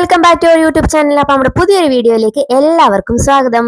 Welcome back to YouTube channel അപ്പൊ നമ്മുടെ പുതിയൊരു വീഡിയോയിലേക്ക് എല്ലാവർക്കും സ്വാഗതം.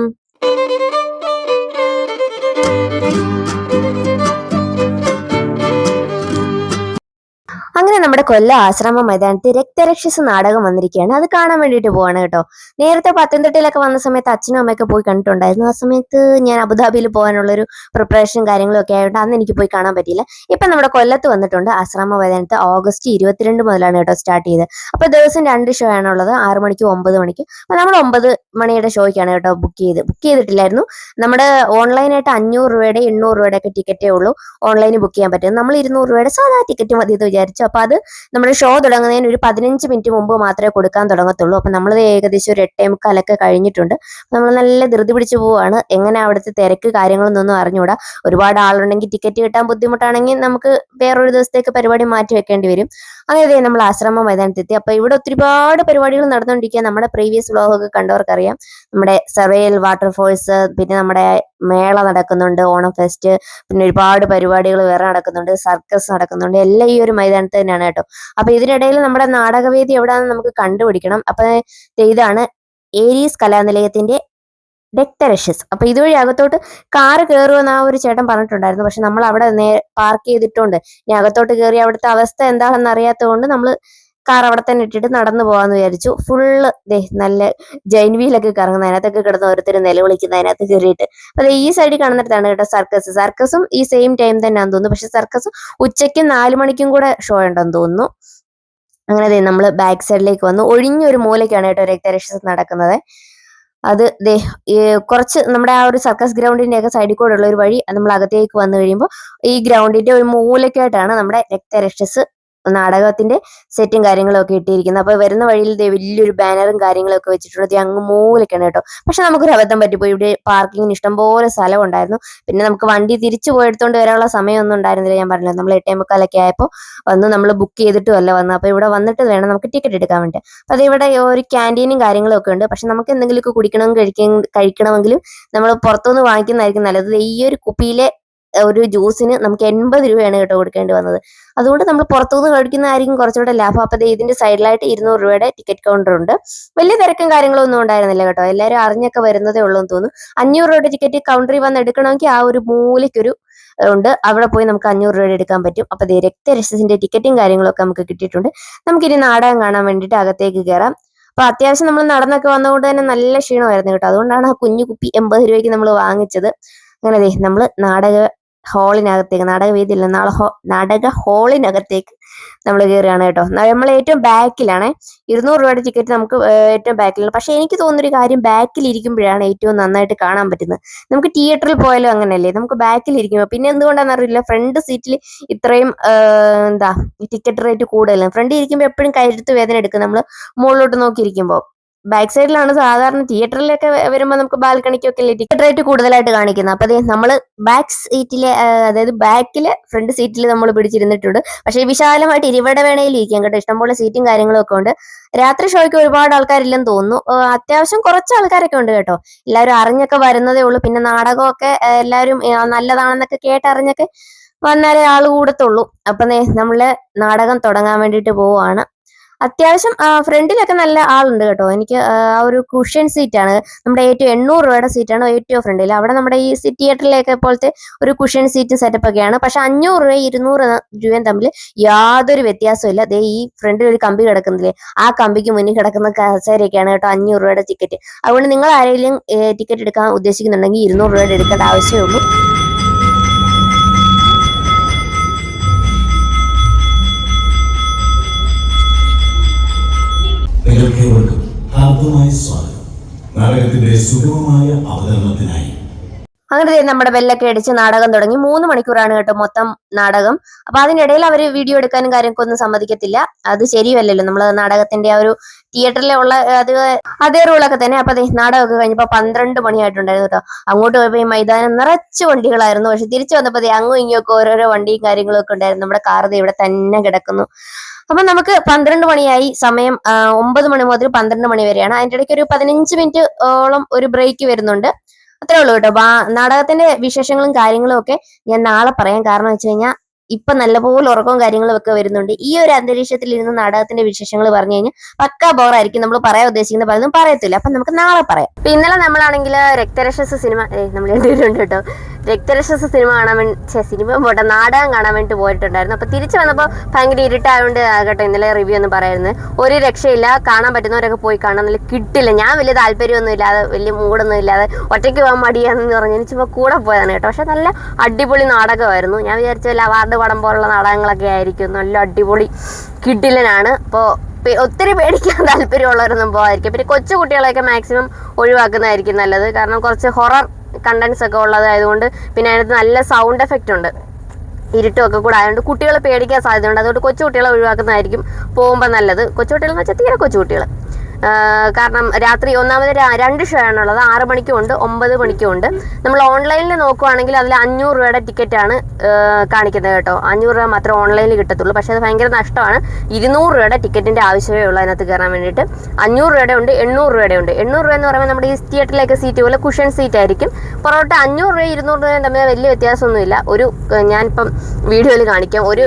അങ്ങനെ നമ്മുടെ കൊല്ല ആശ്രമ മൈതാനത്ത് രക്തരക്ഷസ് നാടകം വന്നിരിക്കുകയാണ്. അത് കാണാൻ വേണ്ടിയിട്ട് പോവാണ് കേട്ടോ. നേരത്തെ പത്തനംതിട്ടയിലൊക്കെ വന്ന സമയത്ത് അച്ഛനും അമ്മയൊക്കെ പോയി കണ്ടിട്ടുണ്ടായിരുന്നു. ആ സമയത്ത് ഞാൻ അബുദാബിയിൽ പോകാനുള്ളൊരു പ്രിപ്പറേഷനും കാര്യങ്ങളും ഒക്കെ ആയതുകൊണ്ട് അന്ന് എനിക്ക് പോയി കാണാൻ പറ്റിയില്ല. ഇപ്പം നമ്മുടെ കൊല്ലത്ത് വന്നിട്ടുണ്ട് ആശ്രമ മൈതാനത്ത് ഓഗസ്റ്റ് ഇരുപത്തിരണ്ട് മുതലാണ് കേട്ടോ സ്റ്റാർട്ട് ചെയ്ത് അപ്പോൾ ദിവസം രണ്ട് ഷോ ആണുള്ളത്. ആറ് മണിക്ക് ഒമ്പത് മണിക്ക്. അപ്പോൾ നമ്മൾ ഒമ്പത് മണിയുടെ ഷോയ്ക്കാണ് കേട്ടോ ബുക്ക് ചെയ്ത്. ബുക്ക് ചെയ്തിട്ടില്ലായിരുന്നു. നമ്മുടെ ഓൺലൈനായിട്ട് അഞ്ഞൂറ് രൂപയുടെ എണ്ണൂറ് രൂപയുടെ ഒക്കെ ടിക്കറ്റേ ഉള്ളൂ. ഓൺലൈനിൽ ബുക്ക് ചെയ്യാൻ പറ്റും. നമ്മൾ ഇരുന്നൂറ് രൂപയുടെ സാധാ ടിക്കറ്റ് മതി എന്ന് വിചാരിച്ചു അപ്പൊ അത് നമ്മുടെ ഷോ തുടങ്ങുന്നതിന് ഒരു പതിനഞ്ച് മിനിറ്റ് മുമ്പ് മാത്രമേ കൊടുക്കാൻ തുടങ്ങത്തുള്ളൂ. അപ്പൊ നമ്മളത് ഏകദേശം ഒരു എട്ടേ മുക്കാലൊക്കെ കഴിഞ്ഞിട്ടുണ്ട്. നമ്മൾ നല്ല ധൃതി പിടിച്ചു പോവുകയാണ് എങ്ങനെ അവിടുത്തെ തിരക്ക് കാര്യങ്ങളൊന്നും അറിഞ്ഞുകൂടാ. ഒരുപാട് ആളുണ്ടെങ്കിൽ ടിക്കറ്റ് കിട്ടാൻ ബുദ്ധിമുട്ടാണെങ്കിൽ നമുക്ക് വേറൊരു ദിവസത്തേക്ക് പരിപാടി മാറ്റി വെക്കേണ്ടി വരും. അങ്ങനെ നമ്മൾ ആശ്രമ മൈതാനത്തെത്തി. അപ്പൊ ഇവിടെ ഒരുപാട് പരിപാടികൾ നടന്നുകൊണ്ടിരിക്കുക നമ്മുടെ പ്രീവിയസ് വ്ലോഗൊക്കെ കണ്ടവർക്കറിയാം. നമ്മുടെ സർവേൽ വാട്ടർഫോൾസ് പിന്നെ നമ്മുടെ മേള നടക്കുന്നുണ്ട് ഓണം ഫെസ്റ്റ് പിന്നെ ഒരുപാട് പരിപാടികൾ വേറെ നടക്കുന്നുണ്ട് സർക്കസ് നടക്കുന്നുണ്ട്. എല്ലാം ഈ ഒരു മൈതാനത്ത് തന്നെയാണ് കേട്ടോ. അപ്പൊ ഇതിനിടയിൽ നമ്മുടെ നാടകവേദി എവിടെയാണെന്ന് നമുക്ക് കണ്ടുപിടിക്കണം. അപ്പൊ ഇതാണ് ഏരീസ് കലാനിലയത്തിന്റെ രക്തരക്ഷസ്. അപ്പൊ ഇതുവഴി അകത്തോട്ട് കാറ് കയറുമെന്ന് ആ ഒരു ചേട്ടൻ പറഞ്ഞിട്ടുണ്ടായിരുന്നു. പക്ഷെ നമ്മൾ അവിടെ പാർക്ക് ചെയ്തിട്ടുണ്ട്. ഇനി അകത്തോട്ട് കയറി അവിടുത്തെ അവസ്ഥ എന്താണെന്ന് അറിയാത്തത് കൊണ്ട് നമ്മൾ കാർ അവിടെ തന്നെ ഇട്ടിട്ട് നടന്നു പോകാന്ന് വിചാരിച്ചു. ഫുള്ള് ദേ നല്ല ജൈൻ വീലൊക്കെ കറങ്ങുന്ന അതിനകത്തൊക്കെ കിടന്ന് ഓരോരുത്തർ നിലവിളിക്കുന്ന അതിനകത്ത് കയറിയിട്ട്. അപ്പൊ ഈ സൈഡിൽ കാണുന്നിടത്താണ് കേട്ടോ സർക്കസ് സർക്കസും ഈ സെയിം ടൈം തന്നെയാണെന്ന് തോന്നുന്നു. പക്ഷെ സർക്കസ് ഉച്ചയ്ക്ക് നാലു മണിക്കും കൂടെ ഷോ ഉണ്ടെന്ന് തോന്നുന്നു. അങ്ങനെ ദേ നമ്മൾ ബാക്ക് സൈഡിലേക്ക് വന്നു. ഒഴിഞ്ഞൊരു മൂലയ്ക്കാണ് കേട്ടോ രക്തരക്ഷസ് നടക്കുന്നത്. അത് ദേ കുറച്ച് നമ്മുടെ ആ ഒരു സർക്കസ് ഗ്രൗണ്ടിന്റെ ഒക്കെ സൈഡിൽ കൂടെ ഉള്ള ഒരു വഴി നമ്മൾ അകത്തേക്ക് വന്നു കഴിയുമ്പോൾ ഈ ഗ്രൗണ്ടിന്റെ ഒരു മൂലക്കായിട്ടാണ് നമ്മുടെ രക്തരക്ഷസ് നാടകത്തിന്റെ സെറ്റും കാര്യങ്ങളും ഒക്കെ ഇട്ടിരിക്കുന്നത്. അപ്പൊ വരുന്ന വഴിയിൽ വലിയൊരു ബാനറും കാര്യങ്ങളൊക്കെ വെച്ചിട്ടുണ്ട്. അങ്ങ് മൂലയ്ക്കാണ് കേട്ടോ. പക്ഷെ നമുക്കൊരു അബദ്ധം പറ്റിപ്പോയി. ഇവിടെ പാർക്കിങ്ങിന് ഇഷ്ടംപോലെ സ്ഥലം ഉണ്ടായിരുന്നു പിന്നെ നമുക്ക് വണ്ടി തിരിച്ചു പോയെടുത്തോണ്ട് വരാനുള്ള സമയമൊന്നും ഉണ്ടായിരുന്നില്ല. ഞാൻ പറഞ്ഞില്ല നമ്മൾ എട്ടേ മുക്കാലൊക്കെ ആയപ്പോൾ വന്ന് നമ്മൾ ബുക്ക് ചെയ്തിട്ടും അല്ല വന്നത് അപ്പൊ ഇവിടെ വന്നിട്ട് വേണം നമുക്ക് ടിക്കറ്റ് എടുക്കാൻ വേണ്ടി. അപ്പൊ അത് ഇവിടെ ഒരു ക്യാന്റീനും കാര്യങ്ങളും ഒക്കെ ഉണ്ട്. പക്ഷെ നമുക്ക് എന്തെങ്കിലുമൊക്കെ കുടിക്കണം കഴിക്കാൻ കഴിക്കണമെങ്കിലും നമ്മൾ പുറത്തുനിന്ന് വാങ്ങിക്കുന്നതായിരിക്കും നല്ലത്. ഈ ഒരു കുപ്പിയിലെ ഒരു ജ്യൂസിന് നമുക്ക് എൺപത് രൂപയാണ് കേട്ടോ കൊടുക്കേണ്ടി വന്നത്. അതുകൊണ്ട് നമ്മൾ പുറത്തുനിന്ന് കഴിക്കുന്നതായിരിക്കും കുറച്ചുകൂടെ ലാഭം. അപ്പൊ ദേ ഇതിന്റെ സൈഡിലായിട്ട് ഇരുന്നൂറ് രൂപയുടെ ടിക്കറ്റ് കൗണ്ടർ ഉണ്ട്. വലിയ തിരക്കും കാര്യങ്ങളും ഒന്നും ഉണ്ടായിരുന്നില്ല കേട്ടോ. എല്ലാവരും അറിഞ്ഞൊക്കെ വരുന്നതേ ഉള്ളൂ എന്ന് തോന്നുന്നു. അഞ്ഞൂറ് രൂപയുടെ ടിക്കറ്റ് കൗണ്ടറിൽ വന്ന് എടുക്കണമെങ്കിൽ ആ ഒരു മൂലയ്ക്കൊരു ഉണ്ട്. അവിടെ പോയി നമുക്ക് അഞ്ഞൂറ് രൂപയുടെ എടുക്കാൻ പറ്റും. അപ്പൊ ദേ രക്തരക്ഷസിന്റെ ടിക്കറ്റും കാര്യങ്ങളൊക്കെ നമുക്ക് കിട്ടിയിട്ടുണ്ട്. നമുക്കിനി നാടകം കാണാൻ വേണ്ടിയിട്ട് അകത്തേക്ക് കയറാം. അപ്പൊ അത്യാവശ്യം നമ്മൾ നടന്നൊക്കെ വന്നതുകൊണ്ട് തന്നെ നല്ല ക്ഷീണമായിരുന്നു കേട്ടോ. അതുകൊണ്ടാണ് ആ കുഞ്ഞു കുപ്പി എൺപത് രൂപയ്ക്ക് നമ്മൾ വാങ്ങിച്ചത്. അങ്ങനെ ദേ നമ്മൾ നാടക ഹാളിനകത്തേക്ക് നാടകവേദിയിൽ നാളെ ഹോ നാടക ഹോളിനകത്തേക്ക് നമ്മൾ കയറുകയാണ് കേട്ടോ. നമ്മൾ ഏറ്റവും ബാക്കിലാണ്. ഇരുന്നൂറ് രൂപയുടെ ടിക്കറ്റ് നമുക്ക് ഏറ്റവും ബാക്കിലാണ്. പക്ഷേ എനിക്ക് തോന്നുന്നൊരു കാര്യം ബാക്കിൽ ഇരിക്കുമ്പോഴാണ് ഏറ്റവും നന്നായിട്ട് കാണാൻ പറ്റുന്നത്. നമുക്ക് തിയേറ്ററിൽ പോയാലും അങ്ങനെയല്ലേ? നമുക്ക് ബാക്കിൽ ഇരിക്കുമ്പോൾ പിന്നെ എന്തുകൊണ്ടാണെന്ന് അറിയില്ല. ഫ്രണ്ട് സീറ്റിൽ ഇത്രയും എന്താ ടിക്കറ്റ് റേറ്റ് കൂടുതലാണ്. ഫ്രണ്ടിൽ ഇരിക്കുമ്പോൾ എപ്പോഴും കരുത്ത് വേദന എടുക്കും. നമ്മൾ മുകളിലോട്ട് നോക്കിയിരിക്കുമ്പോൾ ബാക്ക് സൈഡിലാണ് സാധാരണ തിയേറ്ററിലൊക്കെ വരുമ്പോൾ നമുക്ക് ബാൽക്കണിക്കൊക്കെ ടിക്കറ്റ് റേറ്റ് കൂടുതലായിട്ട് കാണിക്കുന്നത്. അപ്പൊ നമ്മൾ ബാക്ക് സീറ്റിലെ അതായത് ബാക്കിലെ ഫ്രണ്ട് സീറ്റിൽ നമ്മൾ പിടിച്ചിരുന്നിട്ടുണ്ട്. പക്ഷേ വിശാലമായിട്ട് ഇരുവിടെ വേണേലും ഇരിക്കാം കേട്ടോ. ഇഷ്ടംപോലെ സീറ്റും കാര്യങ്ങളും ഒക്കെ ഉണ്ട്. രാത്രി ഷോയ്ക്ക് ഒരുപാട് ആൾക്കാരില്ലെന്ന് തോന്നുന്നു. അത്യാവശ്യം കുറച്ച് ആൾക്കാരൊക്കെ ഉണ്ട് കേട്ടോ. എല്ലാവരും അറിഞ്ഞൊക്കെ വരുന്നതേ ഉള്ളൂ. പിന്നെ നാടകമൊക്കെ എല്ലാവരും നല്ലതാണെന്നൊക്കെ കേട്ടറിഞ്ഞൊക്കെ വന്നാലേ ആൾ കൂടത്തുള്ളൂ. അപ്പൊ നമ്മൾ നാടകം തുടങ്ങാൻ വേണ്ടിയിട്ട് പോവാണ് അത്യാവശ്യം ഫ്രണ്ടിലൊക്കെ നല്ല ആളുണ്ട് കേട്ടോ. എനിക്ക് ആ ഒരു കുഷ്യൻ സീറ്റാണ് നമ്മുടെ ഏറ്റവും എണ്ണൂറ് രൂപയുടെ സീറ്റാണ് ഏറ്റവും ഫ്രണ്ടിൽ. അവിടെ നമ്മുടെ ഈ തിയേറ്ററിലേക്ക് പോലത്തെ ഒരു കുഷ്യൻ സീറ്റ് സെറ്റപ്പ് ഒക്കെയാണ് പക്ഷെ അഞ്ഞൂറ് രൂപ ഇരുന്നൂറ് രൂപയും തമ്മിൽ യാതൊരു വ്യത്യാസമില്ല അതേ ഈ ഫ്രണ്ടിൽ ഒരു കമ്പി കിടക്കുന്നില്ലേ? ആ കമ്പിക്ക് മുന്നിൽ കിടക്കുന്ന കസേരയൊക്കെയാണ് കേട്ടോ അഞ്ഞൂറ് രൂപയുടെ ടിക്കറ്റ് അതുകൊണ്ട് നിങ്ങൾ ആരെങ്കിലും ടിക്കറ്റ് എടുക്കാൻ ഉദ്ദേശിക്കുന്നുണ്ടെങ്കിൽ ഇരുന്നൂറ് രൂപയുടെ എടുക്കേണ്ട ആവശ്യമേ ഉള്ളൂ നിങ്ങൾക്കേവർക്കും ഹാർദമായ സ്വാഗതം നാടകത്തിന്റെ സുഗമമായ അവതരണത്തിനായി. അങ്ങനെ നമ്മുടെ ബെല്ലൊക്കെ അടിച്ച് നാടകം തുടങ്ങി. മൂന്ന് മണിക്കൂറാണ് കേട്ടോ മൊത്തം നാടകം. അപ്പൊ അതിനിടയിൽ അവർ വീഡിയോ എടുക്കാനും കാര്യമൊക്കെ ഒന്നും സമ്മതിക്കത്തില്ല. അത് ശരിയല്ലല്ലോ. നമ്മൾ നാടകത്തിന്റെ ആ ഒരു തിയേറ്ററിലെ ഉള്ള അത് അതേ റൂളൊക്കെ തന്നെ. അപ്പൊ നാടകമൊക്കെ കഴിഞ്ഞപ്പോ പന്ത്രണ്ട് മണിയായിട്ടുണ്ടായിരുന്നു കേട്ടോ. അങ്ങോട്ട് പോയപ്പോ ഈ മൈതാനം നിറച്ച് വണ്ടികളായിരുന്നു. പക്ഷെ തിരിച്ചു വന്നപ്പോ അങ്ങും ഇങ്ങൊക്കെ ഓരോരോ വണ്ടിയും കാര്യങ്ങളും ഒക്കെ ഉണ്ടായിരുന്നു. നമ്മുടെ കാർ ഇവിടെ തന്നെ കിടക്കുന്നു. അപ്പൊ നമുക്ക് പന്ത്രണ്ട് മണിയായി. സമയം ഒമ്പത് മണി മുതൽ പന്ത്രണ്ട് മണി വരെയാണ്. അതിന്റെ ഇടയ്ക്ക് ഒരു പതിനഞ്ച് മിനിറ്റ് ഓളം ഒരു ബ്രേക്ക് വരുന്നുണ്ട്. അത്രേ ഉള്ളൂ കേട്ടോ. നാടകത്തിന്റെ വിശേഷങ്ങളും കാര്യങ്ങളും ഒക്കെ ഞാൻ നാളെ പറയാം. കാരണം വെച്ച് കഴിഞ്ഞാൽ ഇപ്പൊ നല്ലപോലെ ഉറക്കവും കാര്യങ്ങളും ഒക്കെ വരുന്നുണ്ട്. ഈ ഒരു അന്തരീക്ഷത്തിൽ ഇരുന്ന് നാടകത്തിന്റെ വിശേഷങ്ങൾ പറഞ്ഞു കഴിഞ്ഞാൽ പക്കാ ബോറായിരിക്കും നമ്മൾ പറയാൻ ഉദ്ദേശിക്കുന്ന പലതും പറയത്തില്ല. അപ്പൊ നമുക്ക് നാളെ പറയാം. ഇന്നലെ നമ്മളാണെങ്കിൽ രക്തരക്ഷസ് സിനിമ നമ്മൾ രണ്ടുപേരുണ്ട് കേട്ടോ. രക്തരക്ഷസ് സിനിമ കാണാൻ വേണ്ടി സിനിമ പോട്ടെ നാടകം കാണാൻ വേണ്ടി പോയിട്ടുണ്ടായിരുന്നു. അപ്പൊ തിരിച്ചു വന്നപ്പോൾ ഭയങ്കര ഇരുട്ടായതുകൊണ്ട് ആകട്ടെ ഇന്നലെ റിവ്യൂ എന്ന് പറയായിരുന്നു. ഒരു രക്ഷയില്ല കാണാൻ പറ്റുന്നവരൊക്കെ പോയി കാണാൻ നല്ല കിട്ടില്ല. ഞാൻ വലിയ താല്പര്യമൊന്നും ഇല്ലാതെ വലിയ മൂടൊന്നും ഇല്ലാതെ ഒറ്റയ്ക്ക് പോകാൻ മടിയാന്ന് പറഞ്ഞ് ചുമ്മാ കൂടെ പോയതാണ് കേട്ടോ. പക്ഷെ നല്ല അടിപൊളി നാടകമായിരുന്നു. ഞാൻ വിചാരിച്ച വല്ല അവാർഡ് പടം പോലുള്ള നാടകങ്ങളൊക്കെ ആയിരിക്കും. നല്ല അടിപൊളി കിട്ടില്ലനാണ് അപ്പോൾ ഒത്തിരി പേടിക്കാൻ താല്പര്യമുള്ളവരൊന്നും പോകാതിരിക്കും പിന്നെ കൊച്ചു കുട്ടികളെയൊക്കെ മാക്സിമം ഒഴിവാക്കുന്നതായിരിക്കും നല്ലത്. കാരണം കുറച്ച് ഹൊറർ കണ്ടന്റ്സ് ഒക്കെ ഉള്ളതായതുകൊണ്ട് പിന്നെ അതിനകത്ത് നല്ല സൗണ്ട് എഫക്റ്റ് ഉണ്ട്. ഇരുട്ടും ഒക്കെ കൂടെ ആയതുകൊണ്ട് കുട്ടികൾ പേടിക്കാൻ സാധ്യതയുണ്ട്. അതുകൊണ്ട് കൊച്ചുകുട്ടികളെ ഒഴിവാക്കുന്നതായിരിക്കും പോകുമ്പോൾ നല്ലത്. കൊച്ചുകുട്ടികൾ എന്ന് വെച്ചാൽ തീരെ കൊച്ചു കുട്ടികൾ കാരണം രാത്രി ഒന്നാമത് രണ്ട് ഷോ ആണുള്ളത്. ആറ് മണിക്കും ഉണ്ട് ഒമ്പത് മണിക്കും ഉണ്ട് നമ്മൾ ഓൺലൈനിൽ നോക്കുവാണെങ്കിൽ അതിൽ അഞ്ഞൂറ് രൂപയുടെ ടിക്കറ്റ് ആണ് കാണിക്കുന്നത് കേട്ടോ. അഞ്ഞൂറ് രൂപ മാത്രമേ ഓൺലൈനിൽ കിട്ടത്തുള്ളൂ. പക്ഷേ അത് ഭയങ്കര നഷ്ടമാണ്. ഇരുന്നൂറ് രൂപയുടെ ടിക്കറ്റിന്റെ ആവശ്യമേ ഉള്ളൂ അതിനകത്ത് കയറാൻ വേണ്ടിയിട്ട്. അഞ്ഞൂറ് രൂപയുടെ ഉണ്ട് എണ്ണൂറ് രൂപയുടെ ഉണ്ട്. എണ്ണൂറ് രൂപ എന്ന് പറയുമ്പോൾ നമ്മുടെ ഈ തിയേറ്ററിലേക്ക് സീറ്റ് പോലെ കുഷൻ സീറ്റ് ആയിരിക്കും. പൊറോട്ട അഞ്ഞൂറ് രൂപ ഇരുന്നൂറ് രൂപയും തമ്മിൽ വലിയ വ്യത്യാസമൊന്നുമില്ല. ഒരു ഞാനിപ്പം വീഡിയോയിൽ കാണിക്കാം. ഒരു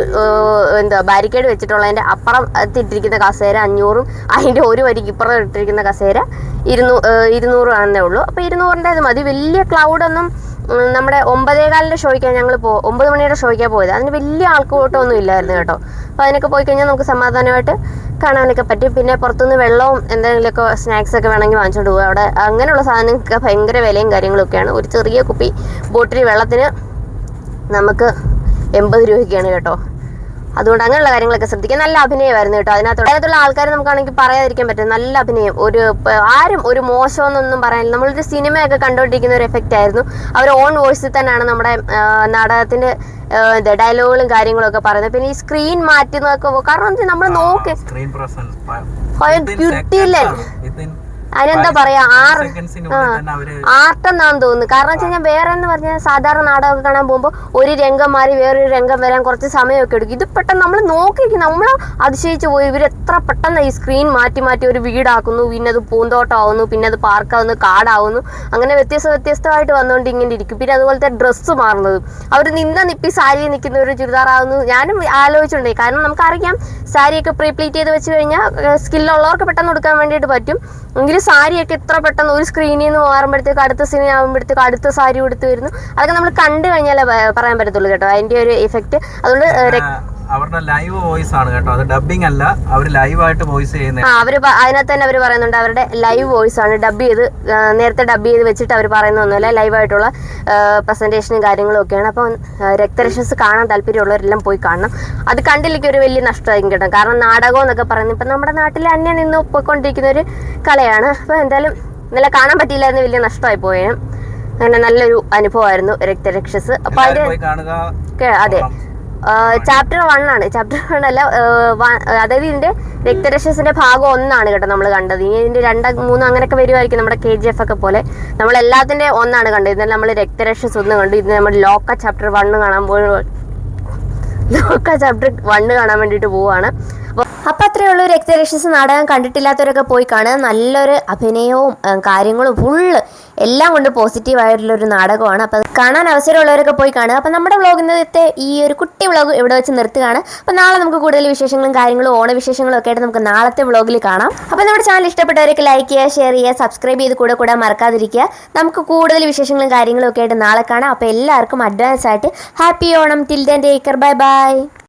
എന്താ ബാരിക്കേഡ് വെച്ചിട്ടുള്ളതിന്റെ അപ്പുറം തിട്ടിരിക്കുന്ന കസേര അഞ്ഞൂറും അതിന്റെ ഒരു വരിക്ക് ഇപ്പുറം ഇട്ടിരിക്കുന്ന കസേര ഇരുന്നൂ ഇരുന്നൂറ് ആണെന്നേ ഉള്ളൂ. അപ്പോൾ ഇരുന്നൂറിന്റെ അത് മതി. വലിയ ക്ലൗഡൊന്നും നമ്മുടെ ഒമ്പതേകാലിന്റെ ഷോയ്ക്കാണ് ഞങ്ങൾ പോ ഒമ്പത് മണിയുടെ ഷോയ്ക്കാണ് പോയത്. അതിന് വലിയ ആൾക്കൂട്ടമൊന്നും ഇല്ലായിരുന്നു കേട്ടോ. അപ്പോൾ അതിനൊക്കെ പോയി കഴിഞ്ഞാൽ നമുക്ക് സമാധാനമായിട്ട് കാണാനൊക്കെ പറ്റും. പിന്നെ പുറത്തുനിന്ന് വെള്ളവും എന്തെങ്കിലുമൊക്കെ സ്നാക്സ് ഒക്കെ വേണമെങ്കിൽ വാങ്ങിച്ചുകൊണ്ട് പോകും അവിടെ അങ്ങനെയുള്ള സാധനങ്ങൾക്ക് ഭയങ്കര വിലയും കാര്യങ്ങളൊക്കെയാണ്. ഒരു ചെറിയ കുപ്പി ബോട്ടിൽ വെള്ളത്തിന് നമുക്ക് എൺപത് രൂപയ്ക്കാണ് കേട്ടോ. അതുകൊണ്ട് അങ്ങനെയുള്ള കാര്യങ്ങളൊക്കെ ശ്രദ്ധിക്കുക. നല്ല അഭിനയമായിരുന്നു കേട്ടോ അതിനകത്ത് അതിനകത്തുള്ള ആൾക്കാരെ നമുക്കാണെങ്കിൽ പറയാതിരിക്കാൻ പറ്റും നല്ല അഭിനയം. ഒരു ആരും ഒരു മോശമെന്നൊന്നും പറയാനില്ല. നമ്മളൊരു സിനിമയൊക്കെ കണ്ടുകൊണ്ടിരിക്കുന്ന ഒരു എഫക്റ്റ് ആയിരുന്നു. അവർ ഓൺ വോയിസിൽ തന്നെയാണ് നമ്മുടെ നാടകത്തിന്റെ എന്താ ഡയലോഗുകളും കാര്യങ്ങളൊക്കെ പറയുന്നത്. പിന്നെ ഈ സ്ക്രീൻ മാറ്റുന്നതൊക്കെ കാരണം നമ്മൾ നോക്കി. കിട്ടിയില്ല. അതിനെന്താ പറയാ? ആറ് ആർട്ട് എന്നാന്ന് തോന്നുന്നു. കാരണം വെച്ച് കഴിഞ്ഞാൽ വേറെ എന്ന് പറഞ്ഞാൽ സാധാരണ നാടകമൊക്കെ കാണാൻ പോകുമ്പോൾ ഒരു രംഗം മാറി വേറൊരു രംഗം വരാൻ കുറച്ച് സമയമൊക്കെ എടുക്കും. ഇത് പെട്ടെന്ന് നമ്മൾ നോക്കിയിരിക്കും. നമ്മൾ അതിശയിച്ചു പോയി. ഇവർ എത്ര പെട്ടെന്ന് ഈ സ്ക്രീൻ മാറ്റി മാറ്റി ഒരു വീടാക്കുന്നു. പിന്നെ അത് പൂന്തോട്ടമാവുന്നു. പിന്നെ അത് പാർക്കാവുന്നു. കാടാവുന്നു. അങ്ങനെ വ്യത്യസ്ത വ്യത്യസ്തമായിട്ട് വന്നുകൊണ്ട് ഇങ്ങനെ ഇരിക്കും. പിന്നെ അതുപോലത്തെ ഡ്രസ്സ് മാറുന്നത്. അവർ നിന്ന നിപ്പി സാരി നിൽക്കുന്ന ഒരു ചുരിദാറാവുന്നു. ഞാനും ആലോചിച്ചിട്ടുണ്ടായി കാരണം നമുക്കറിയാം സാരിയൊക്കെ പ്രീപ്ലീറ്റ് ചെയ്ത് വെച്ച് കഴിഞ്ഞാൽ സ്കില്ലുള്ളവർക്ക് പെട്ടെന്ന് കൊടുക്കാൻ വേണ്ടിയിട്ട് പറ്റും. എങ്കിലും സാരിയൊക്കെ ഇത്ര പെട്ടെന്ന് ഒരു സ്ക്രീനിൽ നിന്ന് മാറുമ്പോഴത്തേക്ക് അടുത്ത സിനിമ ആകുമ്പോഴത്തേക്ക് അടുത്ത സാരി കൊടുത്തു വരുന്നു. അതൊക്കെ നമ്മൾ കണ്ടു കഴിഞ്ഞാലേ പറയാൻ പറ്റത്തുള്ളൂ കേട്ടോ. അതിന്റെ ഒരു ഇഫക്റ്റ് അതുകൊണ്ട് അവരുടെ ലൈവ് വോയിസ് ആണ് കേട്ടോ. അത് ഡബിംഗ് അല്ല അവർ ലൈവായിട്ട് വോയിസ് ചെയ്യുന്നത് അവർ അതിനകത്ത് തന്നെ അവർ പറയുന്നുണ്ട് അവരുടെ ലൈവ് വോയിസ് ആണ്. ഡബ് ചെയ്ത് നേരത്തെ ഡബ് ചെയ്ത് വെച്ചിട്ട് അവർ പറയുന്നൊന്നുമില്ല ലൈവായിട്ടുള്ള പ്രസന്റേഷനും കാര്യങ്ങളും ഒക്കെയാണ്. അപ്പം രക്തരക്ഷസ് കാണാൻ താല്പര്യമുള്ളവരെല്ലാം പോയി കാണണം. അത് കണ്ടില്ലെങ്കിൽ ഒരു വലിയ നഷ്ടമായിരിക്കും കേട്ടോ. കാരണം നാടകം എന്നൊക്കെ പറയുന്നത് ഇപ്പം നമ്മുടെ നാട്ടിൽ അന്യം നിന്ന് പോയിക്കൊണ്ടിരിക്കുന്ന ഒരു കലയാണ് അപ്പോൾ എന്തായാലും ഇന്നലെ കാണാൻ പറ്റിയില്ലായിരുന്നു വലിയ നഷ്ടമായി പോയേനും. അങ്ങനെ നല്ലൊരു അനുഭവമായിരുന്നു രക്തരക്ഷസ്. അപ്പൊ അതിന്റെ അതെ. ചാപ്റ്റർ വൺ ആണ്. ചാപ്റ്റർ വൺ അല്ല അതായത് ഇതിന്റെ രക്തരക്ഷസിന്റെ ഭാഗം ഒന്നാണ് കേട്ടോ നമ്മൾ കണ്ടത്. ഇനി ഇതിന്റെ രണ്ട് മൂന്ന് അങ്ങനെയൊക്കെ വരുമായിരിക്കും നമ്മുടെ കെ ജി എഫ് ഒക്കെ പോലെ. നമ്മൾ എല്ലാത്തിന്റെ ഒന്നാണ് കണ്ടത്. ഇന്നലെ നമ്മൾ രക്തരക്ഷസ് ഒന്ന് കണ്ടു. ഇത് നമ്മൾ ലോക്ക ചാപ്റ്റർ വണ്ണ് കാണാൻ പോയി ലോക്ക ചാപ്റ്റർ വണ്ണ് കാണാൻ വേണ്ടിട്ട് പോവാണ്. അപ്പൊ അത്രേ ഉള്ളൂ. രക്തരക്ഷസ് നാടകം കണ്ടിട്ടില്ലാത്തവരൊക്കെ പോയി കാണുക. നല്ലൊരു അഭിനയവും കാര്യങ്ങളും ഫുള്ള് എല്ലാം കൊണ്ട് പോസിറ്റീവ് ഒരു നാടകമാണ്. അപ്പോൾ കാണാൻ അവസരമുള്ളവരൊക്കെ പോയി കാണുക. അപ്പോൾ നമ്മുടെ വ്ളോഗ് ഇന്നത്തെ ഈ ഒരു കുട്ടി വ്ളോഗ് ഇവിടെ വെച്ച് നിർത്തുകയാണ്. അപ്പോൾ നാളെ നമുക്ക് കൂടുതൽ വിശേഷങ്ങളും കാര്യങ്ങളും ഓണവിശേഷങ്ങളും ഒക്കെ ആയിട്ട് നമുക്ക് നാളത്തെ വ്ളോഗിൽ കാണാം. അപ്പോൾ നമ്മുടെ ചാനൽ ഇഷ്ടപ്പെട്ടവരൊക്കെ ലൈക്ക് ചെയ്യുക ഷെയർ ചെയ്യുക സബ്സ്ക്രൈബ് ചെയ്ത് കൂടെ കൂടെ മറക്കാതിരിക്കുക. നമുക്ക് കൂടുതൽ വിശേഷങ്ങളും കാര്യങ്ങളും ഒക്കെ ആയിട്ട് നാളെ കാണാം. അപ്പോൾ എല്ലാവർക്കും അഡ്വാൻസ് ആയിട്ട് happy Onam. Till then take care bye bye